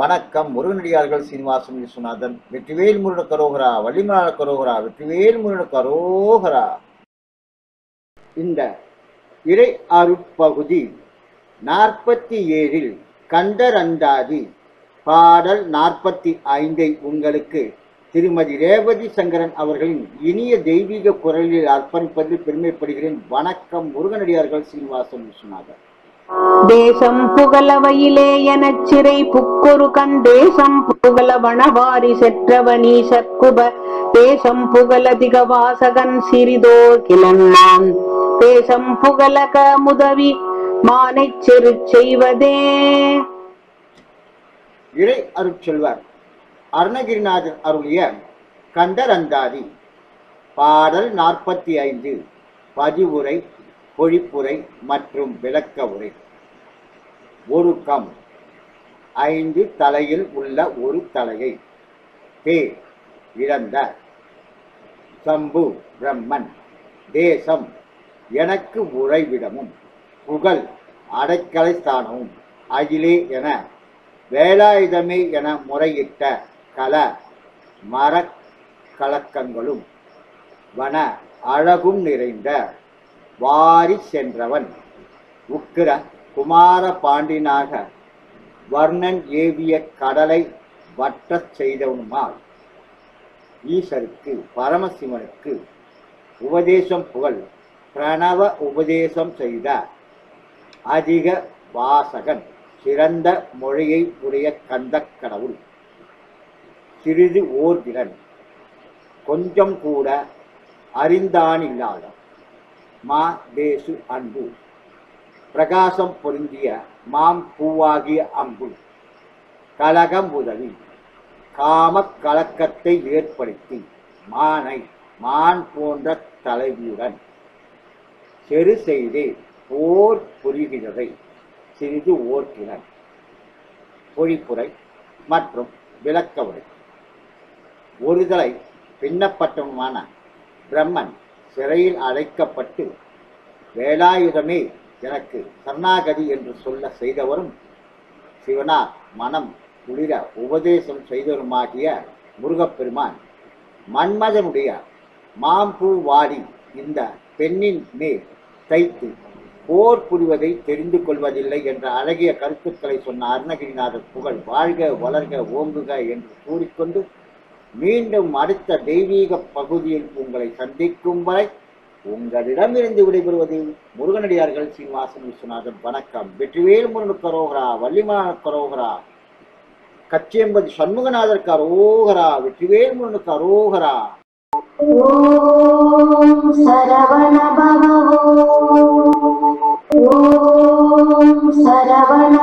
வணக்கம் முருகனடியார்கள் சீனிவாசன் விஸ்வநாதன் வெற்றிவேல் முருகன கரோகரா வள்ளிமலான கரோகரா வெற்றிவேல் முருகன கரோகரா. இந்த இறை அருட்பகுதி நாற்பத்தி ஏழில் கண்டரந்தாதி பாடல் நாற்பத்தி ஐந்தை உங்களுக்கு திருமதி ரேவதி சங்கரன் அவர்களின் இனிய தெய்வீக குரலில் அர்ப்பணிப்பதில் பெருமைப்படுகிறேன். வணக்கம் முருகனடியார்கள் சீனிவாசன் விஸ்வநாதன். தேசம் புகழவையிலே எனச் சிறை புக்கொரு கண். தேசம் புகழ வனவாரி செற்றவனி சற்குப. தேசம் புகழதிக வாசகன் சிறிதோ கிளன்னான். தேசம் புகழக முதவி மானைச் செரு செய்வதே. இறை அருட்செல்வர் அருணகிரிநாதர் அருளிய கந்தர் அந்தாதி பாடல் நாற்பத்தி ஐந்து பதிவுரை பொழிப்புரை மற்றும் விளக்க உரை. ஒழுக்கம் ஐந்து தலையில் உள்ள ஒரு தலையை தே இழந்த சம்பு பிரம்மன் தேசம் எனக்கு உறைவிடமும் புகழ் அடைக்கலை ஸ்தானமும் அகிலே என வேலாயுதமே என முறையிட்ட கல மரக்கலக்கங்களும் வன அழகும் நிறைந்த வாரி சென்றவன். உக்கிர குமார பாண்டினாக வர்ணன் ஏவிய கடலை வற்றச் செய்தவனுமால் ஈசருக்கு பரமசிவனுக்கு உபதேசம் புகழ் பிரணவ உபதேசம் செய்த அதிக வாசகன் சிறந்த மொழியை உடைய கந்தக் கடவுள். சிறிது ஓர்திறன் கொஞ்சம் கூட அறிந்தானில்லாத மா தேசு அன்பு. பிரகாசம் பொருந்திய மாம் பூவாகிய அம்பு. கலகம் உதவி. காமக் கலக்கத்தை ஏற்படுத்தி. மானை மான் போன்ற தலைவியுடன். செரு செய்தே போர் புரிகிறதை சிறிது ஓட்டினர் பொழிப்புரை மற்றும் விளக்க உரை ஒருதலை பின்னப்பட்டவனுமான பிரம்மன் சிறையில் அடைக்கப்பட்டு வேலாயுதமே எனக்கு சரணாகதி என்று சொல்ல செய்தவரும் சிவனார் மனம் குளிர உபதேசம் செய்தவருமாகிய முருகப்பெருமான் மன்மதனுடைய மாம்பூ வாடி இந்த பெண்ணின் மேல் தைத்து போர் புரிவதை தெரிந்து கொள்வதில்லை என்ற அழகிய கருத்துக்களை சொன்ன அருணகிரிநாதர் புகழ் வாழ்க வளர்க ஓங்குக என்று கூறிக்கொண்டு மீண்டும் அடுத்த தெய்வீக பகுதியில் உங்களை சந்திக்கும் வரை உங்களிடமிருந்து விடைபெறுவது முருகனடியார்கள் சீனிவாசன் விஸ்வநாதன். வணக்கம். வெற்றிவேல் முருகன் கரோகரா வள்ளிமான கரோகரா கச்சியம்பதி சண்முகநாதர் கரோகரா வெற்றிவேல் முருகன் கரோகரா. ஓம் சரவண பவோ ஓம் சரவண